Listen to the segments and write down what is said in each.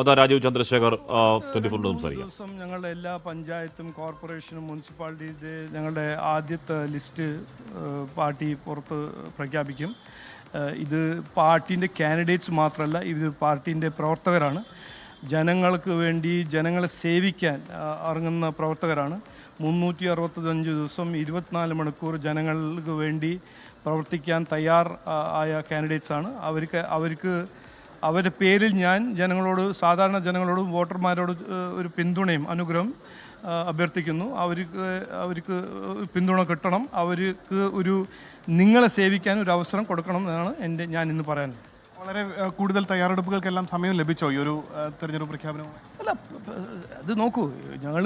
അതാ രാജീവ് ചന്ദ്രശേഖർ ട്വന്റി ഫോറിൽ സംസാരിക്കാം. ദിവസം ഞങ്ങളുടെ എല്ലാ പഞ്ചായത്തും കോർപ്പറേഷനും മുനിസിപ്പാലിറ്റിയുടെ ഞങ്ങളുടെ ആദ്യത്തെ ലിസ്റ്റ് പാർട്ടി പുറത്ത് പ്രഖ്യാപിക്കും. ഇത് പാർട്ടിന്റെ കാൻഡിഡേറ്റ്സ് മാത്രമല്ല ഇത് പാർട്ടിന്റെ പ്രവർത്തകരാണ്. ജനങ്ങൾക്ക് വേണ്ടി ജനങ്ങളെ സേവിക്കാൻ ഇറങ്ങുന്ന പ്രവർത്തകരാണ്. മുന്നൂറ്റി അറുപത്തഞ്ച് ദിവസം ഇരുപത്തിനാല് മണിക്കൂർ ജനങ്ങൾക്ക് വേണ്ടി പ്രവർത്തിക്കാൻ തയ്യാർ ആയ കാൻഡിഡേറ്റ്സാണ് അവർക്ക് അവർക്ക് അവരുടെ പേരിൽ ഞാൻ ജനങ്ങളോട് സാധാരണ ജനങ്ങളോടും വോട്ടർമാരോട് ഒരു പിന്തുണയും അനുഗ്രഹം അഭ്യർത്ഥിക്കുന്നു. അവർക്ക് അവർക്ക് പിന്തുണ കിട്ടണം. അവർക്ക് ഒരു നിങ്ങളെ സേവിക്കാൻ ഒരു അവസരം കൊടുക്കണം എന്നാണ് എന്റെ ഞാൻ ഇന്ന് പറയാനുള്ളത്. വളരെ കൂടുതൽ തയ്യാറെടുപ്പുകൾക്കെല്ലാം സമയം ലഭിച്ചോ ഈ ഒരു തെരഞ്ഞെടുപ്പ് പ്രഖ്യാപനം അല്ല അത് നോക്കൂ. ഞങ്ങൾ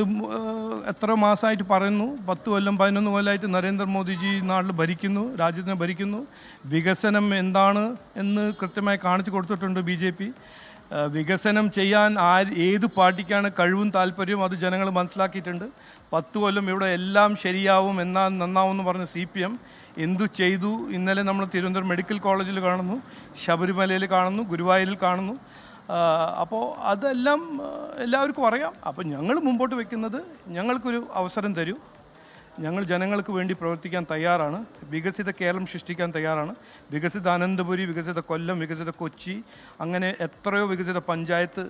എത്ര മാസമായിട്ട് പറയുന്നു. പത്ത് കൊല്ലം പതിനൊന്ന് കൊല്ലമായിട്ട് നരേന്ദ്രമോദിജി നാട്ടിൽ ഭരിക്കുന്നു രാജ്യത്തിനെ ഭരിക്കുന്നു. വികസനം എന്താണ് എന്ന് കൃത്യമായി കാണിച്ചു കൊടുത്തിട്ടുണ്ട് ബി ജെ പി. വികസനം ചെയ്യാൻ ആ ഏത് പാർട്ടിക്കാണ് കഴിവും താല്പര്യവും അത് ജനങ്ങൾ മനസ്സിലാക്കിയിട്ടുണ്ട്. പത്ത് കൊല്ലം ഇവിടെ എല്ലാം ശരിയാവും എന്നാൽ നന്നാവും എന്ന് പറഞ്ഞ സി പി എം. എന്തു ചെയ്തു? ഇന്നലെ നമ്മൾ തിരുവനന്തപുരം മെഡിക്കൽ കോളേജിൽ കാണുന്നു ശബരിമലയിൽ കാണുന്നു ഗുരുവായൂരിൽ കാണുന്നു. അപ്പോൾ അതെല്ലാം എല്ലാവർക്കും അറിയാം. അപ്പോൾ ഞങ്ങൾ മുമ്പോട്ട് വെക്കുന്നത് ഞങ്ങൾക്കൊരു അവസരം തരൂ. ഞങ്ങൾ ജനങ്ങൾക്ക് വേണ്ടി പ്രവർത്തിക്കാൻ തയ്യാറാണ്. വികസിത കേരളം സൃഷ്ടിക്കാൻ തയ്യാറാണ്. വികസിത അനന്തപുരി വികസിത കൊല്ലം വികസിത കൊച്ചി അങ്ങനെ എത്രയോ വികസിത പഞ്ചായത്ത്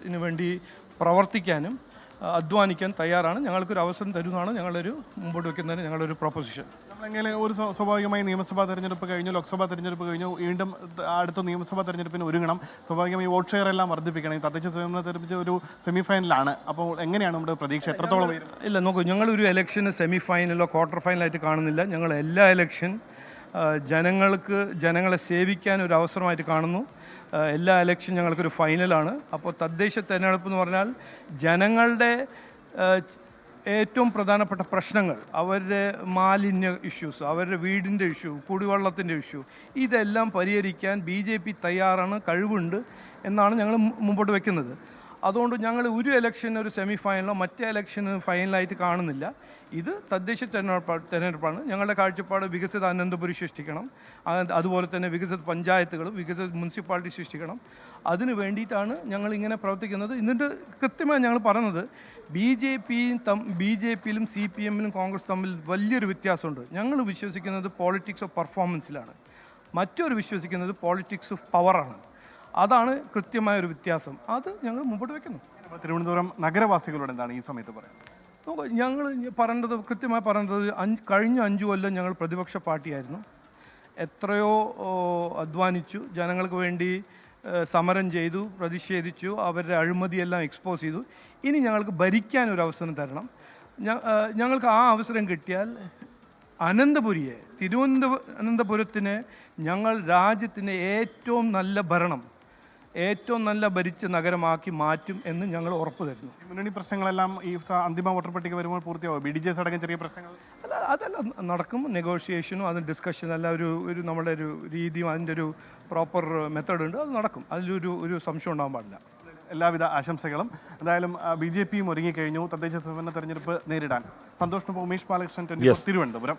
ഇതിനു വേണ്ടി പ്രവർത്തിക്കാനും അധ്വാനിക്കാൻ തയ്യാറാണ്. ഞങ്ങൾക്കൊരു അവസരം തരുന്നതാണ് ഞങ്ങളൊരു മുമ്പോട്ട് വെക്കുന്നതിന് ഞങ്ങളൊരു പ്രൊപ്പോസിഷൻ നമ്മളെങ്ങനെ ഒരു സ്വാ- സ്വാഭാവികമായി നിയമസഭാ തെരഞ്ഞെടുപ്പ് കഴിഞ്ഞു ലോക്സഭാ തെരഞ്ഞെടുപ്പ് കഴിഞ്ഞു വീണ്ടും അടുത്ത നിയമസഭാ തെരഞ്ഞെടുപ്പിന് ഒരുങ്ങണം. സ്വാഭാവികമായി വോട്ട് ഷെയർ എല്ലാം വർദ്ധിപ്പിക്കണം. ഈ തദ്ദേശ സ്വയംഭരണ തെരഞ്ഞെടുപ്പ് ഒരു സെമി ഫൈനലാണ് അപ്പോൾ എങ്ങനെയാണ് നമ്മുടെ പ്രതീക്ഷ? എത്രത്തോളം ഇല്ല നോക്കൂ ഞങ്ങളൊരു ഇലക്ഷന് സെമി ഫൈനലോ ക്വാർട്ടർ ഫൈനലായിട്ട് കാണുന്നില്ല. ഞങ്ങൾ എല്ലാ ഇലക്ഷൻ ജനങ്ങൾക്ക് ജനങ്ങളെ സേവിക്കാൻ ഒരു അവസരമായിട്ട് കാണുന്നു. എല്ലാ ഇലക്ഷൻ ഞങ്ങൾക്കൊരു ഫൈനലാണ് അപ്പോൾ തദ്ദേശ തെരഞ്ഞെടുപ്പ് എന്ന് പറഞ്ഞാൽ ജനങ്ങളുടെ ഏറ്റവും പ്രധാനപ്പെട്ട പ്രശ്നങ്ങൾ അവരുടെ മാലിന്യ ഇഷ്യൂസ് അവരുടെ വീടിന്റെ ഇഷ്യൂ കുടിവെള്ളത്തിന്റെ ഇഷ്യൂ ഇതെല്ലാം പരിഹരിക്കാൻ ബി തയ്യാറാണ് കഴിവുണ്ട് എന്നാണ് ഞങ്ങൾ മുമ്പോട്ട് വെക്കുന്നത്. അതുകൊണ്ട് ഞങ്ങൾ ഒരു ഇലക്ഷന് ഒരു സെമി ഫൈനലോ മറ്റേ ഇലക്ഷന് ഫൈനലായിട്ട് കാണുന്നില്ല. ഇത് തദ്ദേശ തെരഞ്ഞെടുപ്പ് തെരഞ്ഞെടുപ്പാണ്. ഞങ്ങളുടെ കാഴ്ചപ്പാട് വികസിത അനന്തപുരി സൃഷ്ടിക്കണം. അതുപോലെ തന്നെ വികസിത പഞ്ചായത്തുകളും വികസിത മുനിസിപ്പാലിറ്റി സൃഷ്ടിക്കണം. അതിന് വേണ്ടിയിട്ടാണ് ഞങ്ങൾ ഇങ്ങനെ പ്രവർത്തിക്കുന്നത്. എന്നിട്ട് കൃത്യമായി ഞങ്ങൾ പറഞ്ഞത് ബി ജെ പിയും തം ബി ജെ പിയിലും സി പി എമ്മിലും കോൺഗ്രസ് തമ്മിൽ വലിയൊരു വ്യത്യാസമുണ്ട്. ഞങ്ങൾ വിശ്വസിക്കുന്നത് പോളിറ്റിക്സ് ഓഫ് പെർഫോമൻസിലാണ് മറ്റൊരു വിശ്വസിക്കുന്നത് പോളിറ്റിക്സ് ഓഫ് പവറാണ് അതാണ് കൃത്യമായ ഒരു വ്യത്യാസം. അത് ഞങ്ങൾ മുമ്പോട്ട് വെക്കുന്നു. തിരുവനന്തപുരം നഗരവാസികളോട് എന്താണ് ഈ സമയത്ത് പറയുന്നത് ഞങ്ങൾ പറയേണ്ടത് കൃത്യമായി പറയേണ്ടത് അഞ്ച് കഴിഞ്ഞ അഞ്ചു കൊല്ലം ഞങ്ങൾ പ്രതിപക്ഷ പാർട്ടിയായിരുന്നു. എത്രയോ അധ്വാനിച്ചു. ജനങ്ങൾക്ക് വേണ്ടി സമരം ചെയ്തു പ്രതിഷേധിച്ചു അവരുടെ അഴിമതിയെല്ലാം എക്സ്പോസ് ചെയ്തു. ഇനി ഞങ്ങൾക്ക് ഭരിക്കാൻ ഒരു അവസരം തരണം. ഞങ്ങൾക്ക് ആ അവസരം കിട്ടിയാൽ അനന്തപുരിയെ തിരുവനന്തപുരം അനന്തപുരത്തിന് ഞങ്ങൾ രാജ്യത്തിന്റെ ഏറ്റവും നല്ല ഭരണം ഏറ്റവും നല്ല ഭരിച്ച നഗരമാക്കി മാറ്റും എന്ന് ഞങ്ങൾ ഉറപ്പ് തരുന്നു. മുന്നണി പ്രശ്നങ്ങളെല്ലാം ഈ അന്തിമ വോട്ടർ പട്ടിക വരുമ്പോൾ പൂർത്തിയാവും. ബി ഡി ജെ അടക്കം ചെറിയ പ്രശ്നങ്ങൾ? അല്ല അതല്ല നടക്കും നെഗോഷിയേഷനും അതിന് ഡിസ്കഷനും എല്ലാം ഒരു ഒരു നമ്മുടെ ഒരു രീതിയും അതിന്റെ ഒരു പ്രോപ്പർ മെത്തേഡ് ഉണ്ട് അത് നടക്കും. അതിലൊരു ഒരു സംശയം ഉണ്ടാകാൻ പാടില്ല. എല്ലാവിധ ആശംസകളും. എന്തായാലും ബി ജെ പിയും ഒരുങ്ങിക്കഴിഞ്ഞു. തദ്ദേശ സ്വയംഭരണ തെരഞ്ഞെടുപ്പ് നേരിടാൻ. സന്തോഷം ഉമേഷ് ബാലകൃഷ്ണൻ 24 തിരുവനന്തപുരം.